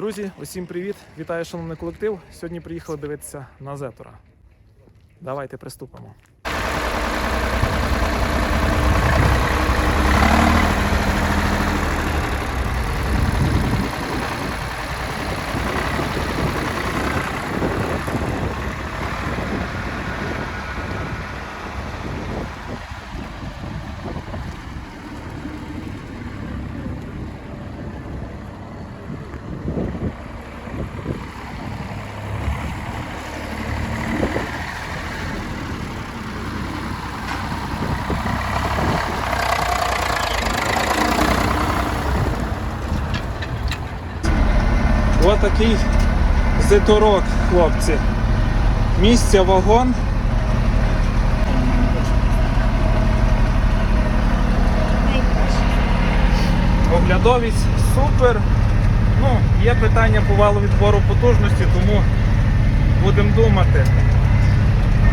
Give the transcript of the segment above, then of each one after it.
Друзі, усім привіт! Вітаю, шановний колектив. Сьогодні приїхали дивитися на Зетора. Давайте приступимо. Отакий зеторок, хлопці. Місця вагон. Оглядовість супер. Ну, є питання по валу відбору потужності, тому будемо думати.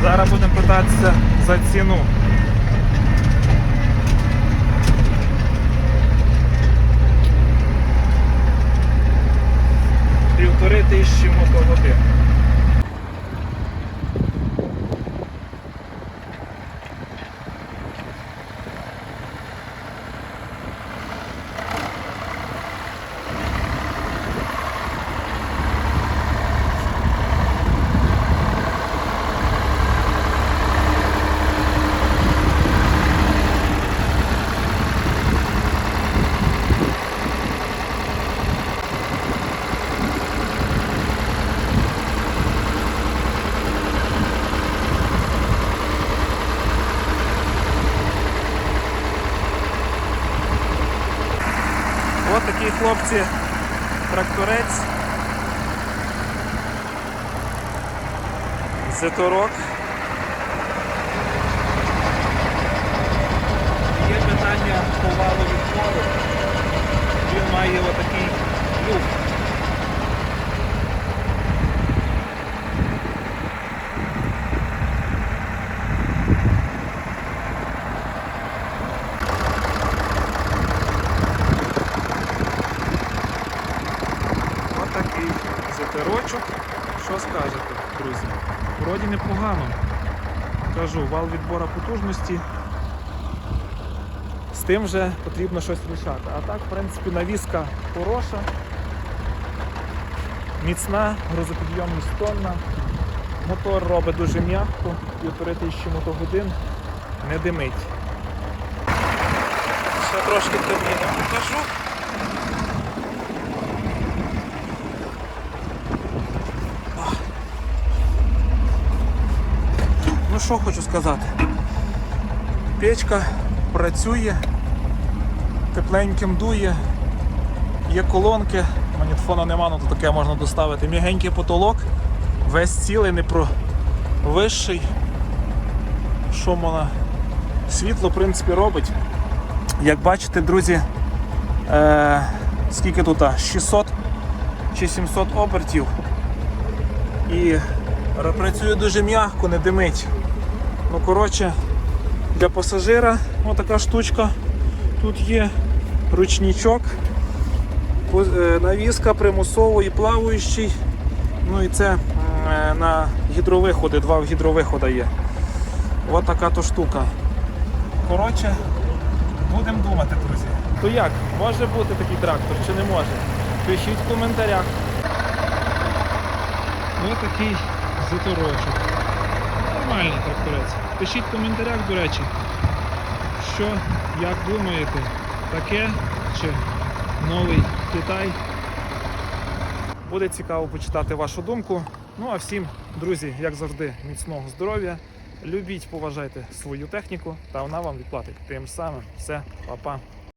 Зараз будемо питатися за ціну. Півтори тисячі мотогодин. Ось такі хлопці тракторець. зиторок. Є питання по валу відбору. Він має отакий люк. Отакий зетерочок. Що скажете, друзі? Вроді непогано. Кажу, вал відбора потужності. З тим вже потрібно щось рішати. А так, в принципі, навіска хороша, міцна, грузопідйомність тонна. Мотор робить дуже м'яко, півтори тисячі мотогодин, не димить. Ще трошки кабіну покажу. Ну що хочу сказати. Печка працює, тепленьким дує, є колонки, манітфона нема, ну то таке можна доставити. Мігенький потолок, весь цілий, не про вищий. Що можна? Світло, в принципі, робить. Як бачите, друзі, е, скільки тут? 600 чи 700 обертів. І працює дуже м'яко, не димить. Ну, коротше, для пасажира отака штучка. Тут є ручничок, е, навіска примусово і плаваючий. Ну і це е, на гідровиходи, два гідровиходи є. Ось така то штука. Коротше, будемо думати, друзі. То як, може бути такий трактор чи не може? Пишіть в коментарях. Ось такий заторочок. Нормальний тракторець. Пишіть в коментарях, до речі, що, як думаєте, таке чи новий Китай. Буде цікаво почитати вашу думку. Ну а всім, друзі, як завжди, міцного здоров'я. Любіть, поважайте свою техніку, та вона вам відплатить. Тим самим все, па-па.